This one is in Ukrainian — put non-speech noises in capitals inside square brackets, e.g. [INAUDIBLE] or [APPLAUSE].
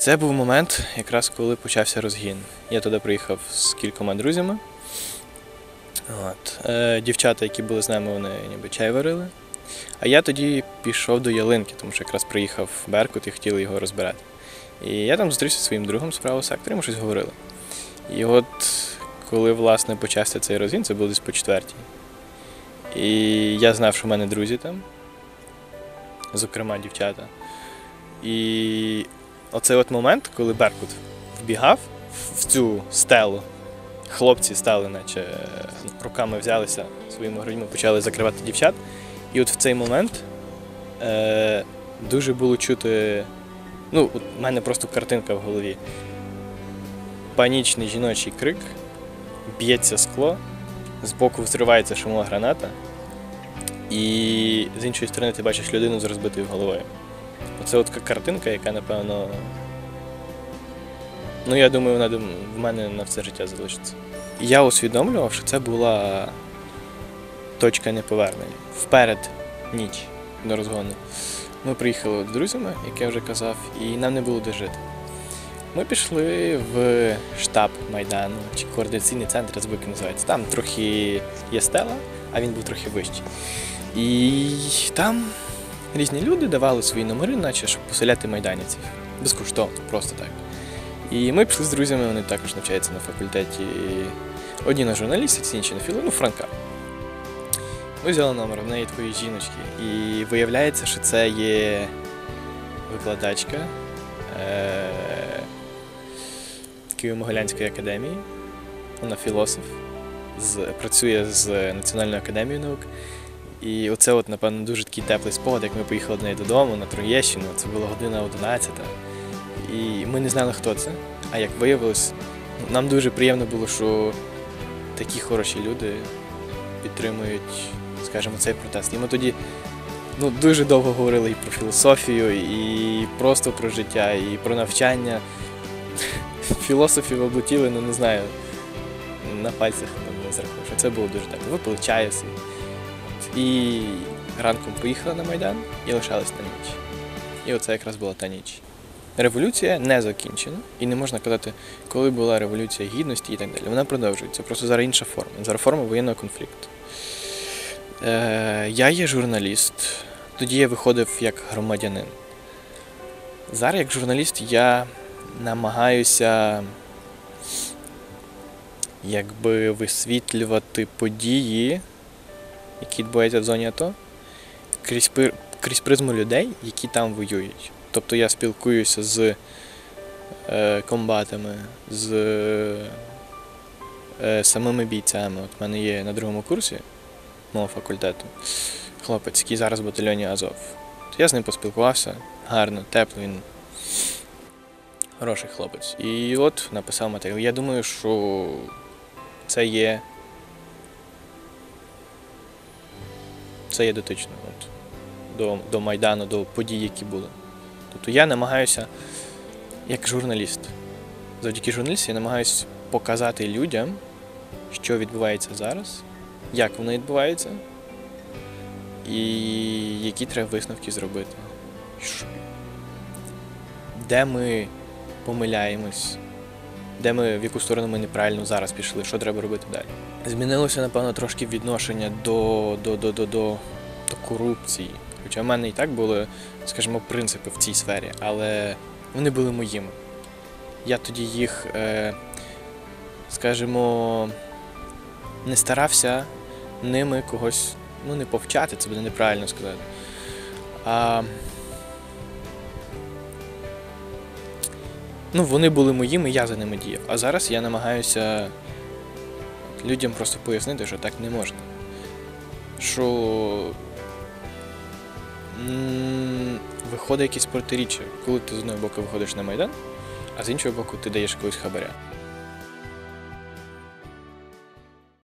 Це був момент, якраз коли почався розгін. Я туди приїхав з кількома друзями. От. Е, дівчата, які були з нами, вони ніби чай варили. А я тоді пішов до ялинки, тому що якраз приїхав Беркут і хотіли його розбирати. І я там зустрівся зі своїм другом з правого сектору, ми щось говорили. І от коли власне почався цей розгін, це було десь по четвертій. І я знав, що в мене друзі там, зокрема дівчата. І оцей от момент, коли Беркут вбігав в цю стелу, хлопці стали, наче руками взялися своїми грудьми, почали закривати дівчат. І от в цей момент е, дуже було чути. Ну, в мене просто картинка в голові. Панічний жіночий крик, б'ється скло, збоку взривається шумова граната, і з іншої сторони ти бачиш людину з розбитою головою. Оце от картинка, яка, напевно. Ну, я думаю, вона в мене на все життя залишиться. Я усвідомлював, що це була точка неповернення. Вперед ніч до розгону. Ми приїхали з друзями, як я вже казав, і нам не було де жити. Ми пішли в штаб Майдану, чи координаційний центр, як називається. Там трохи є стела, а він був трохи вищий. І там різні люди давали свої номери, наче щоб поселяти майданівців. Безкоштовно, просто так. І ми пішли з друзями, вони також навчаються на факультеті. Одні на журналістиці, інші на філо, ну, Франка. Ми взяли номер, в неї такої жіночки. І виявляється, що це є викладачка е- Києво-Могилянської академії. Вона філософ, з, працює з Національною академією наук. І оце, от, напевно, дуже такий теплий спогад, як ми поїхали до неї додому на Троєщину. Це була година 11. І ми не знали, хто це. А як виявилось, нам дуже приємно було, що такі хороші люди підтримують, скажімо, цей протест. І ми тоді ну, дуже довго говорили і про філософію, і просто про життя, і про навчання. [LAUGHS] Філософів облетіли, ну не знаю, на пальцях там не зрахуєш. Це було дуже тепло. Випили чаю всі. І ранком поїхали на Майдан і лишались на ніч. І оце якраз була та ніч. Революція не закінчена, і не можна казати, коли була революція гідності і так далі. Вона продовжується. Просто зараз інша форма. Зараз форма воєнного конфлікту. Е, я є журналіст. Тоді я виходив як громадянин. Зараз, як журналіст, я намагаюся якби висвітлювати події, які відбуваються в зоні АТО, крізь, пир- крізь призму людей, які там воюють. Тобто я спілкуюся з е, комбатами, з е, самими бійцями. От в мене є на другому курсі мого факультету хлопець, який зараз в батальйоні Азов. От я з ним поспілкувався гарно, тепло, він хороший хлопець. І от написав матеріал. Я думаю, що це є. Це є дотично от, до, до Майдану, до подій, які були. Тобто я намагаюся, як журналіст, завдяки журналісту, я намагаюся показати людям, що відбувається зараз, як воно відбувається, і які треба висновки зробити. Де ми помиляємось, де ми, в яку сторону ми неправильно зараз пішли, що треба робити далі. Змінилося, напевно, трошки відношення до, до, до, до, до, до корупції. Хоча в мене і так були, скажімо, принципи в цій сфері, але вони були моїми. Я тоді їх, е, скажімо, не старався ними когось ну, не повчати, це буде неправильно сказати. А, ну, вони були моїми, я за ними діяв. А зараз я намагаюся людям просто пояснити, що так не можна. Що виходить якісь протиріччя, коли ти з одного боку виходиш на Майдан, а з іншого боку ти даєш когось хабаря.